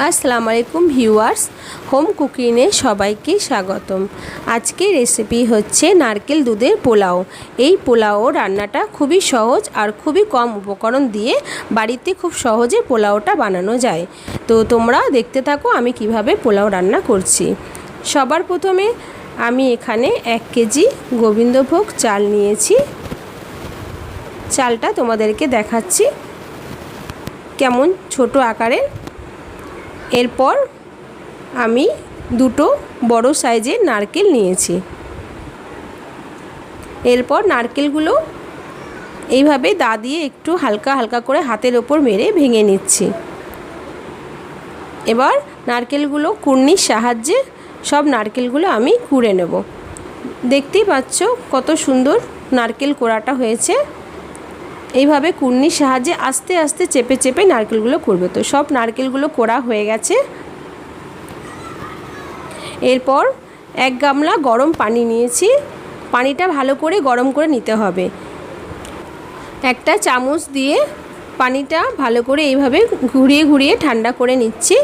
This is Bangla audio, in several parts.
আসসালামু আলাইকুম ভিউয়ার্স, হোম কুকিংয়ে সবাইকে স্বাগতম। আজকের রেসিপি হচ্ছে নারকেল দুধের পোলাও। এই পোলাও রান্নাটা খুবই সহজ আর খুবই কম উপকরণ দিয়ে বাড়িতে খুব সহজে পোলাওটা বানানো যায়। তো তোমরা দেখতে থাকো আমি কীভাবে পোলাও রান্না করছি। সবার প্রথমে আমি এখানে এক কেজি গোবিন্দভোগ চাল নিয়েছি। চালটা তোমাদেরকে দেখাচ্ছি। কেমন? ছোট আকারের। এরপর আমি দুটো বড় সাইজের নারকেল নিয়েছি। এরপর নারকেলগুলো এইভাবে দা দিয়ে একটু হালকা হালকা করে হাতের ওপর মেরে ভেঙে নিচ্ছি। এবার নারকেলগুলো কুর্নির সাহায্যে সব নারকেলগুলো আমি কুড়ে নেব। দেখতেই পাচ্ছ কত সুন্দর নারকেল কোড়াটা হয়েছে। এইভাবে কুর্নির সাহায্যে আস্তে আস্তে চেপে চেপে নারকেলগুলো করবে। তো সব নারকেলগুলো কোড়া হয়ে গেছে। এরপর এক গামলা গরম পানি নিয়েছি। পানিটা ভালো করে গরম করে নিতে হবে। একটা চামচ দিয়ে পানিটা ভালো করে এইভাবে ঘুরিয়ে ঘুরিয়ে ঠান্ডা করে নিচ্ছি।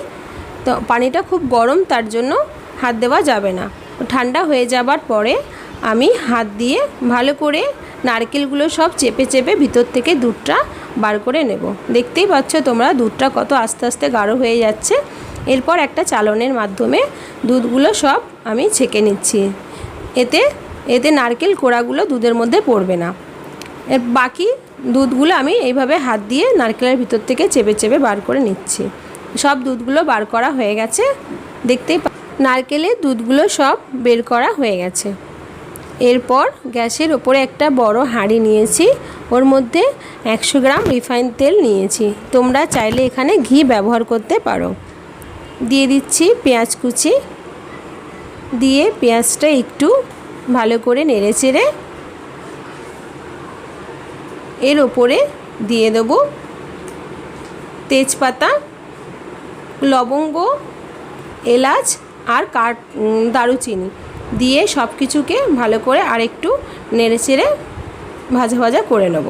তো পানিটা খুব গরম, তার জন্য হাত দেওয়া যাবে না। ঠান্ডা হয়ে যাবার পরে আমি হাত দিয়ে ভালো করে নারকেলগুলো সব চেপে চেপে ভিতর থেকে দুধটা বার করে নেব। দেখতেই পাচ্ছ তোমরা দুধটা কত আস্তে আস্তে গাঢ় হয়ে যাচ্ছে। এরপর একটা চালনের মাধ্যমে দুধগুলো সব আমি ছেঁকে নিচ্ছি। এতে এতে নারকেল কোড়াগুলো দুধের মধ্যে পড়বে না। এর বাকি দুধগুলো আমি এইভাবে হাত দিয়ে নারকেলের ভিতর থেকে চেপে চেপে বার করে নিচ্ছি। সব দুধগুলো বার করা হয়ে গেছে। দেখতেই নারকেলের দুধগুলো সব বের করা হয়ে গেছে। এরপর গ্যাসের ওপরে একটা বড় হাঁড়ি নিয়েছি। ওর মধ্যে একশো গ্রাম রিফাইন তেল নিয়েছি। তোমরা চাইলে এখানে ঘি ব্যবহার করতে পারো। দিয়ে দিচ্ছি পেঁয়াজ কুচি। দিয়ে পেঁয়াজটা একটু ভালো করে নেড়ে চেড়ে এর ওপরে দিয়ে দেবো তেজপাতা, লবঙ্গ, এলাচ আর কাঠ দারুচিনি। দিয়ে সব কিছুকে ভালো করে আরেকটু নেড়ে চেড়ে ভাজা ভাজা করে নেব।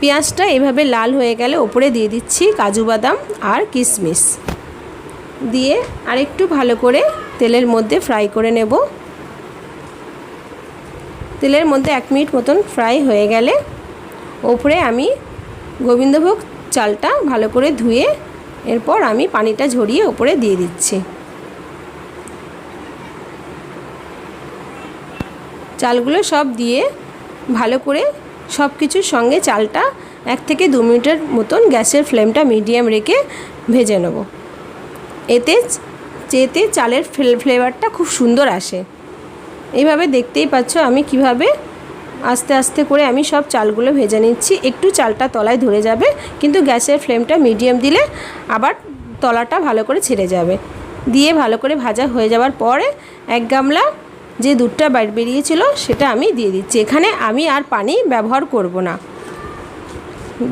পেঁয়াজটা এভাবে লাল হয়ে গেলে ওপরে দিয়ে দিচ্ছি কাজু বাদাম আর কিশমিশ। দিয়ে আরেকটু ভালো করে তেলের মধ্যে ফ্রাই করে নেব। তেলের মধ্যে এক মিনিট মতন ফ্রাই হয়ে গেলে ওপরে আমি গোবিন্দভোগ চালটা ভালো করে ধুয়ে এরপর আমি পানিটা ঝরিয়ে ওপরে দিয়ে দিচ্ছি। চালগুলো সব দিয়ে ভালো করে সব কিছুর সঙ্গে চালটা এক থেকে দু মিনিটের মতন গ্যাসের ফ্লেমটা মিডিয়াম রেখে ভেজে নেব। এতে যেতে চালের ফ্লেভারটা খুব সুন্দর আসে। এইভাবে দেখতেই পাচ্ছ আমি কীভাবে আস্তে আস্তে করে আমি সব চালগুলো ভেজে নিচ্ছি। একটু চালটা তলায় ধরে যাবে, কিন্তু গ্যাসের ফ্লেমটা মিডিয়াম দিলে আবার তলাটা ভালো করে ছেড়ে যাবে। দিয়ে ভালো করে ভাজা হয়ে যাওয়ার পরে এক গামলা যে দুধটা বেরিয়েছিল সেটা আমি দিয়ে দিচ্ছি। এখানে আমি আর পানি ব্যবহার করব না।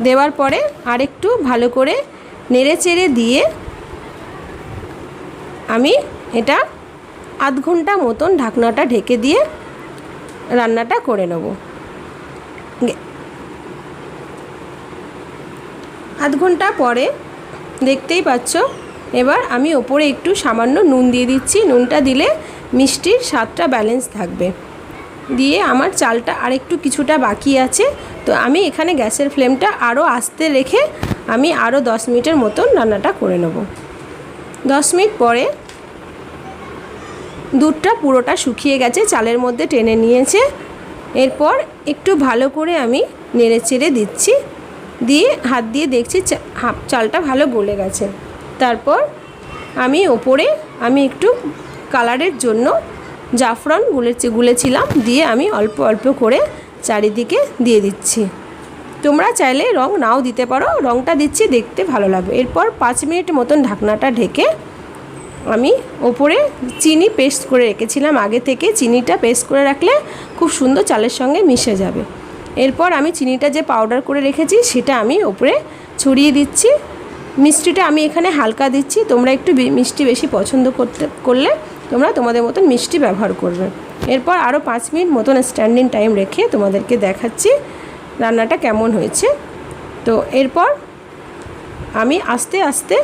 দেওয়ার পরে আরেকটু ভালো করে নেড়ে চেড়ে দিয়ে আমি এটা আধ ঘণ্টা মতন ঢাকনাটা ঢেকে দিয়ে রান্নাটা করে নেব। আধ ঘণ্টা পরে দেখতেই পাচ্ছ, এবার আমি ওপরে একটু সামান্য নুন দিয়ে দিচ্ছি। নুনটা দিলে মিষ্টির স্বাদটা ব্যালেন্স থাকবে। দিয়ে আমার চালটা আরেকটু কিছুটা বাকি আছে, তো আমি এখানে গ্যাসের ফ্লেমটা আরও আস্তে রেখে আমি আরও দশ মিনিটের মতন রান্নাটা করে নেব। দশ মিনিট পরে দুধটা পুরোটা শুকিয়ে গেছে, চালের মধ্যে টেনে নিয়েছে। এরপর একটু ভালো করে আমি নেড়ে চেড়ে দিচ্ছি। দিয়ে হাত দিয়ে দেখছি চালটা ভালো গলে গেছে। তারপর আমি ওপরে আমি একটু কালারের জন্য জাফরান গুলে গুলেছিলাম, দিয়ে আমি অল্প অল্প করে চারিদিকে দিয়ে দিচ্ছি। তোমরা চাইলে রং নাও দিতে পারো, রংটা দিচ্ছি দেখতে ভালো লাগবে। এরপর পাঁচ মিনিট মতন ঢাকনাটা ঢেকে আমি ওপরে চিনি পেস্ট করে রেখেছিলাম। আগে থেকে চিনিটা পেস্ট করে রাখলে খুব সুন্দর চালের সঙ্গে মিশে যাবে। এরপর আমি চিনিটা যে পাউডার করে রেখেছি, সেটা আমি ওপরে ছড়িয়ে দিচ্ছি। মিষ্টিটা আমি এখানে হালকা দিচ্ছি। তোমরা একটু মিষ্টি বেশি পছন্দ করতে, করলে তোমরা তোমাদের মতন মিষ্টি ব্যবহার করবে। এরপর আরও পাঁচ মিনিট মতন স্ট্যান্ডিং টাইম রেখে তোমাদেরকে দেখাচ্ছি রান্নাটা কেমন হয়েছে। তো এরপর আমি আস্তে আস্তে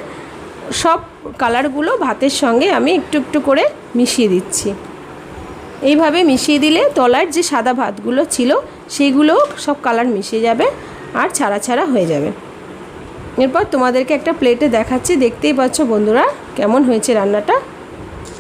সব কালারগুলো ভাতের সঙ্গে আমি একটু একটু করে মিশিয়ে দিচ্ছি। এইভাবে মিশিয়ে দিলে তলার যে সাদা ভাতগুলো ছিল সেইগুলো সব কালার মিশে যাবে আর ছাড়া ছাড়া হয়ে যাবে। এরপর তোমাদেরকে একটা প্লেটে দেখাচ্ছি। দেখতেই পাচ্ছ বন্ধুরা কেমন হয়েছে রান্নাটা।